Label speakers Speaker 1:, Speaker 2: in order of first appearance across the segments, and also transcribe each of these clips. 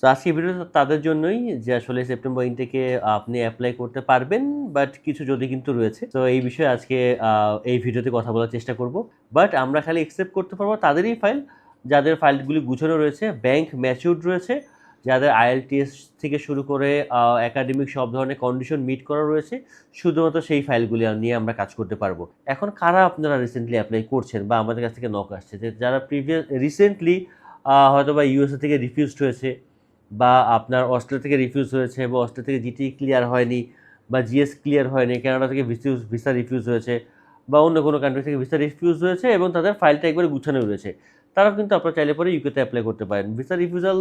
Speaker 1: তো আজকে ভিডিও তাদের জন্যই যে আসলে সেপ্টেম্বর ইনটেকে আপনি অ্যাপ্লাই করতে পারবেন বাট কিছু যদি কিন্তু রয়েছে। তো এই বিষয়ে আজকে এই ভিডিওতে কথা বলার চেষ্টা করব। বাট আমরা খালি একসেপ্ট করতে পারব তাদেরই ফাইল যাদের ফাইলগুলি গুছানো রয়েছে ব্যাংক ম্যাচিউরড রয়েছে, যাদের আইএলটিএস থেকে শুরু করে একাডেমিক সব ধরনের কন্ডিশন মিট করা রয়েছে, শুধুমাত্র সেই ফাইলগুলি নিয়ে আমরা কাজ করতে পারব। এখন কারা আপনারা রিসেন্টলি অ্যাপ্লাই করছেন বা আমাদের কাছ থেকে নক আসছে? যে যারা প্রিভিয়াস রিসেন্টলি হয়তো বা ইউএসএ থেকে রিফিউজড হয়েছে বা আপনার অস্ট্রেলিয়া থেকে রিফিউজ হয়েছে বা অস্ট্রেলিয়া থেকে জিটি ক্লিয়ার হয়নি বা জিএস ক্লিয়ার হয়নি কানাডা থেকে ভিসিউজ ভিসা রিফিউজ হয়েছে বা অন্য কোনো কান্ট্রি থেকে ভিসা রিফিউজ হয়েছে এবং তাদের ফাইলটা একবারে গুছানো রয়েছে। তারাও কিন্তু আপনারা চাইলে পরে ইউকেতে অ্যাপ্লাই করতে পারেন। ভিসা রিফিউজাল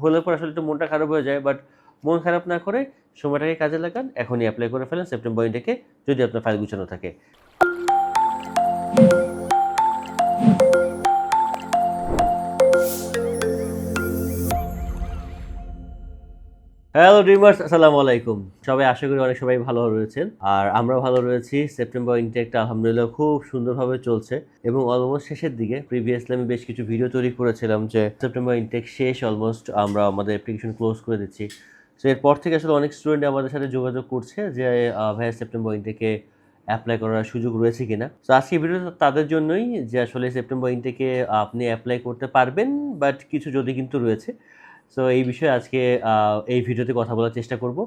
Speaker 1: হলে পর আসলে একটু মনটা খারাপ হয়ে যায় বাট মন খারাপ না করে সময়টাকে কাজে লাগান, এখনই অ্যাপ্লাই করে ফেলেন। সেপ্টেম্বর ইন্টেকে যদি আপনার ফাইল গুছানো থাকে। হ্যালো ড্রিমার্স আসসালামু আলাইকুম সবাই আশা করি অনেক সবাই ভালো রয়েছেন। আর আমরা ভালো রয়েছি। সেপ্টেম্বর ইনটেকটা আলহামদুলিল্লাহ খুব সুন্দরভাবে চলছে। এবং অলমোস্ট শেষের দিকে প্রিভিয়াসলি আমি বেশ কিছু ভিডিও তৈরি করেছিলাম যে সেপ্টেম্বর ইনটেক শেষ অলমোস্ট আমরা আমাদের অ্যাপ্লিকেশন ক্লোজ করে দিচ্ছি। তো এরপর থেকে আসলে অনেক স্টুডেন্ট আমাদের সাথে যোগাযোগ করছে যে ভাইয়া সেপ্টেম্বর ইনটেকে অ্যাপ্লাই করার সুযোগ রয়েছে কিনা। তো আজকে ভিডিও তাদের জন্যই যে আসলে সেপ্টেম্বর ইনটেকে আপনি অ্যাপ্লাই করতে পারবেন বাট কিছু যদি কিন্তু রয়েছে। সো এই বিষয়ে আজকে এই ভিডিওতে কথা বলার চেষ্টা করব।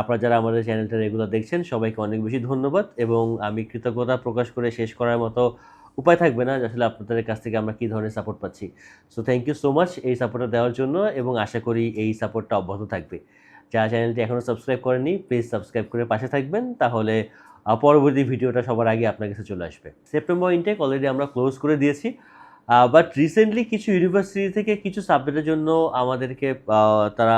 Speaker 1: আপনারা যারা আমাদের চ্যানেলটা রেগুলার দেখছেন, সবাইকে অনেক বেশি ধন্যবাদ এবং আমি কৃতজ্ঞতা প্রকাশ করে শেষ করার মতো উপায় থাকবে না আসলে আপনাদের কাছ থেকে আমরা কী ধরনের সাপোর্ট পাচ্ছি। So thank you so much এই সাপোর্টটা দেওয়ার জন্য এবং আশা করি এই সাপোর্টটা অব্যাহত থাকবে। যারা চ্যানেলটি এখনও সাবস্ক্রাইব করেনি প্লিজ সাবস্ক্রাইব করে পাশে থাকবেন, তাহলে পরবর্তী ভিডিওটা সবার আগে আপনার কাছে চলে আসবে। সেপ্টেম্বর ইনটেক অলরেডি আমরা ক্লোজ করে দিয়েছি। বাট রিসেন্টলি কিছু ইউনিভার্সিটি থেকে কিছু সাবজেক্টের জন্য আমাদেরকে তারা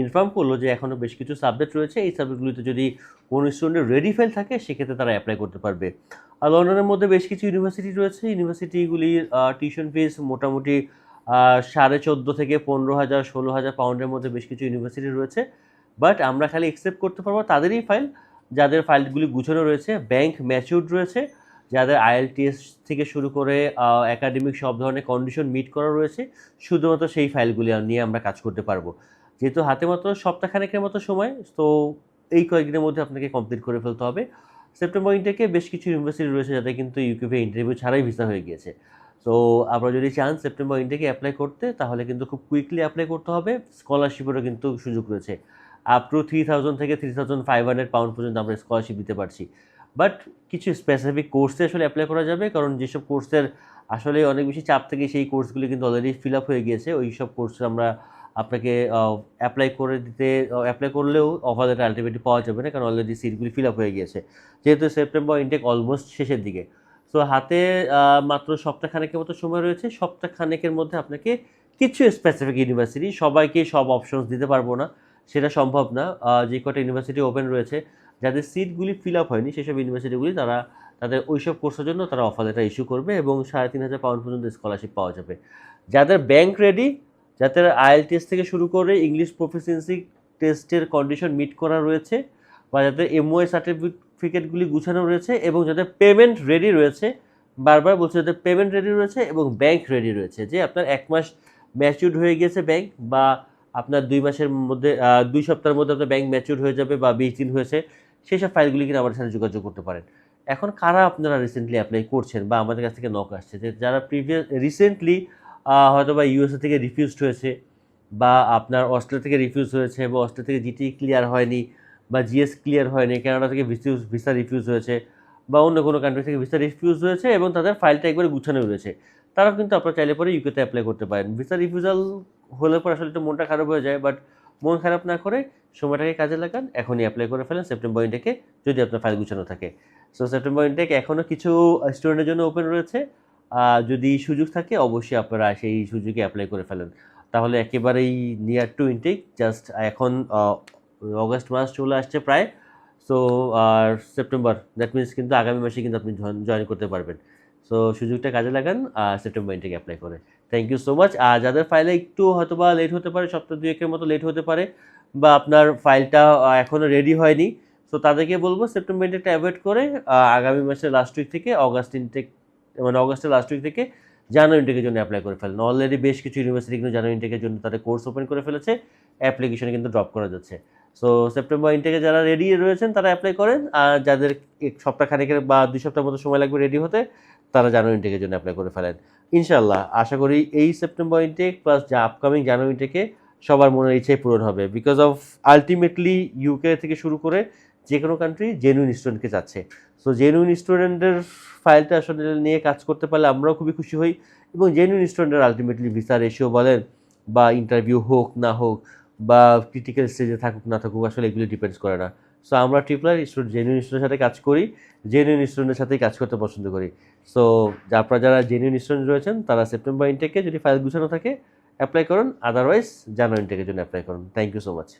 Speaker 1: ইনফর্ম করল যে এখনও বেশ কিছু সাবজেক্ট রয়েছে। এই সাবজেক্টগুলিতে যদি কোনো স্টুডেন্টের রেডি ফেল থাকে, সেক্ষেত্রে তারা অ্যাপ্লাই করতে পারবে। আর লন্ডনের মধ্যে বেশ কিছু ইউনিভার্সিটি রয়েছে। ইউনিভার্সিটিগুলির টিউশন ফিস মোটামুটি সাড়ে চোদ্দ থেকে পনেরো হাজার, ষোলো হাজার পাউন্ডের মধ্যে বেশ কিছু ইউনিভার্সিটি রয়েছে। বাট আমরা খালি একসেপ্ট করতে পারব তাদেরই ফাইল যাদের ফাইলগুলি গুছানো রয়েছে। ব্যাংক ম্যাচিউরড রয়েছে। যাদের আইএলটিএস থেকে শুরু করে একাডেমিক সব ধরনের কন্ডিশন মিট করা রয়েছে, শুধুমাত্র সেই ফাইলগুলি নিয়ে আমরা কাজ করতে পারব। যেহেতু হাতে মাত্র সপ্তাহখানেকের মতো সময়, তো এই কয়েকদিনের মধ্যে আপনাকে কমপ্লিট করে ফেলতে হবে। সেপ্টেম্বর ইনটেকে বেশ কিছু ইউনিভার্সিটি রয়েছে যাতে কিন্তু ইউকিপে ইন্টারভিউ ছাড়াই ভিসা হয়ে গিয়েছে। তো আপনারা যদি চান সেপ্টেম্বর ইনটেকে অ্যাপ্লাই করতে, তাহলে কিন্তু খুব কুইকলি অ্যাপ্লাই করতে হবে। স্কলারশিপেরও কিন্তু সুযোগ রয়েছে। আপ টু থ্রি থাউজেন্ড থেকে three thousand five hundred pound পর্যন্ত আমরা স্কলারশিপ দিতে পারছি। বাট কিছু স্পেসিফিক কোর্সে আসলে অ্যাপ্লাই করা যাবে। কারণ যেসব কোর্সের আসলে অনেক বেশি চাপ থেকে সেই কোর্সগুলি কিন্তু অলরেডি ফিল আপ হয়ে গিয়েছে। ওই সব কোর্সে আমরা আপনাকে অ্যাপ্লাই করে দিতে অ্যাপ্লাই করলেও অফার লেটার আলটিমেটলি পাওয়া যাবে না। কারণ অলরেডি সিটগুলি ফিল আপ হয়ে গিয়েছে। যেহেতু সেপ্টেম্বর ইনটেক অলমোস্ট শেষের দিকে। সো হাতে মাত্র সপ্তাহখানেকের মতো সময় রয়েছে। সপ্তাহখানেকের মধ্যে আপনাকে কিছু স্পেসিফিক ইউনিভার্সিটি সবাইকে সব অপশনস দিতে পারব না। সেটা সম্ভব না। যে কটা ইউনিভার্সিটি ওপেন রয়েছে যাদের সিটগুলি ফিল আপ হয়নি, সেসব ইউনিভার্সিটিগুলি তারা তাদের ওইসব কোর্সের জন্য তারা অফার লেটার ইস্যু করবে এবং সাড়ে তিন হাজার পাউন্ড পর্যন্ত স্কলারশিপ পাওয়া যাবে। যাদের ব্যাংক রেডি যাদের আইএলটিএস থেকে শুরু করে ইংলিশ প্রফিসিয়েন্সি টেস্টের কন্ডিশন মিট করা রয়েছে বা যাদের এমওএ সার্টিফিকেটগুলি গুছানো রয়েছে এবং যাদের পেমেন্ট রেডি রয়েছে, বারবার বলছে যাদের পেমেন্ট রেডি রয়েছে এবং ব্যাংক রেডি রয়েছে, যে আপনার এক মাস ম্যাচিউড হয়ে গিয়েছে ব্যাংক বা আপনার দুই মাসের মধ্যে দুই সপ্তাহের মধ্যে আপনার ব্যাংক ম্যাচিউর হয়ে যাবে বা বিশ দিন হয়েছে সেই সব ফাইলগুলি কিনা আমাদের সাথে যোগাযোগ করতে পারেন। এখন কারা আপনারা রিসেন্টলি অ্যাপ্লাই করছেন বা আমাদের কাছ থেকে নক আসছে? যে যারা প্রিভিয়াস রিসেন্টলি হয়তো বা ইউএসএ থেকে রিফিউজড হয়েছে বা আপনার অস্ট্রেলিয়া থেকে রিফিউজ হয়েছে বা অস্ট্রেলিয়া থেকে জিটি ক্লিয়ার হয়নি বা জিএস ক্লিয়ার হয়নি কানাডা থেকে ভিসিউজ ভিসা রিফিউজ হয়েছে বা অন্য কোনো কান্ট্রি থেকে ভিসা রিফিউজ হয়েছে এবং তাদের ফাইলটা একবারে গুছানো রয়েছে, তারাও কিন্তু আপনারা চাইলে পরে ইউকেতে অ্যাপ্লাই করতে পারেন। ভিসা রিফিউজাল হলে পর আসলে একটু মনটা খারাপ হয়ে যায় বাট মন খারাপ না করে সময়টাকে কাজে লাগান, এখনই অ্যাপ্লাই করে ফেলেন সেপ্টেম্বর ইনটেকে যদি আপনার ফাইল গুছানো থাকে। সো সেপ্টেম্বর ইনটেক এখনও কিছু স্টুডেন্টের জন্য ওপেন রয়েছে। যদি সুযোগ থাকে, অবশ্যই আপনারা সেই সুযোগে অ্যাপ্লাই করে ফেলেন। তাহলে একেবারেই নিয়ার টু ইনটেক জাস্ট এখন অগস্ট মাস চলে আসছে প্রায়। সো আর সেপ্টেম্বর দ্যাট মিনস কিন্তু আগামী মাসে কিন্তু আপনি জয়েন করতে পারবেন। সো সুযোগটা কাজে লাগান সেপ্টেম্বর ইনটেক অ্যাপ্লাই করে থ্যাংক ইউ সো মাচ আর যাদের ফাইলে একটু হয়তো বা লেট হতে পারে, সপ্তাহ দুয়েকের মতো লেট হতে পারে, বা আপনার ফাইলটা এখনও রেডি হয়নি সো তাদেরকে বলব সেপ্টেম্বর ইনটেকটা অ্যাভয়েড করে আগামী মাসের লাস্ট উইক থেকে অগাস্ট ইনটেক মানে অগাস্টের লাস্ট উইক থেকে জানুয়ারি ইনটেকের জন্য অ্যাপ্লাই করে ফেলেন। অলরেডি বেশ কিছু ইউনিভার্সিটি কিন্তু জানুয়ারি ইনটেকের জন্য তাদের কোর্স ওপেন করে ফেলেছে অ্যাপ্লিকেশনে কিন্তু ড্রপ করা যাচ্ছে। সো সেপ্টেম্বর ইনটেকে যারা রেডি রয়েছেন, তারা অ্যাপ্লাই করেন। আর যাদের এক সপ্তাহ খানেকের বা দুই সপ্তাহ মতো সময় লাগবে রেডি হতে, তারা জানুয়ারি ইনটেকের জন্য অ্যাপ্লাই করে ফেলেন। ইনশাল্লাহ আশা করি এই সেপ্টেম্বর ইনটেক প্লাস যা আপকামিং জানুয়ারি ইনটেকে সবার মনের ইচ্ছাই পূরণ হবে। বিকজ অফ আলটিমেটলি ইউকে থেকে শুরু করে যে কোনো কান্ট্রি জেনুইন স্টুডেন্টকে চাচ্ছে। সো জেনুইন স্টুডেন্টের ফাইলটা আসলে নিয়ে কাজ করতে পারলে আমরাও খুবই খুশি হই। এবং জেনুইন স্টুডেন্টের আলটিমেটলি ভিসা রেশিও বলেন বা ইন্টারভিউ হোক, না হোক বা ক্রিটিক্যাল স্টেজে থাকুক, না থাকুক, আসলে এগুলো ডিপেন্ডস করে না। সো আমরা ট্রিপলার স্টুডেন্ট জেনুইন স্টুডেন্টের সাথে কাজ করি জেনুইন স্টুডেন্টের সাথেই কাজ করতে পছন্দ করি। সো আপনারা যারা জেনুইন স্টুডেন্ট রয়েছেন, তারা সেপ্টেম্বর ইনটেকে যদি ফাইল গুছানো থাকে অ্যাপ্লাই করুন। আদারওয়াইজ জানুয়ারি ইনটেকের জন্য অ্যাপ্লাই করুন। Thank you so much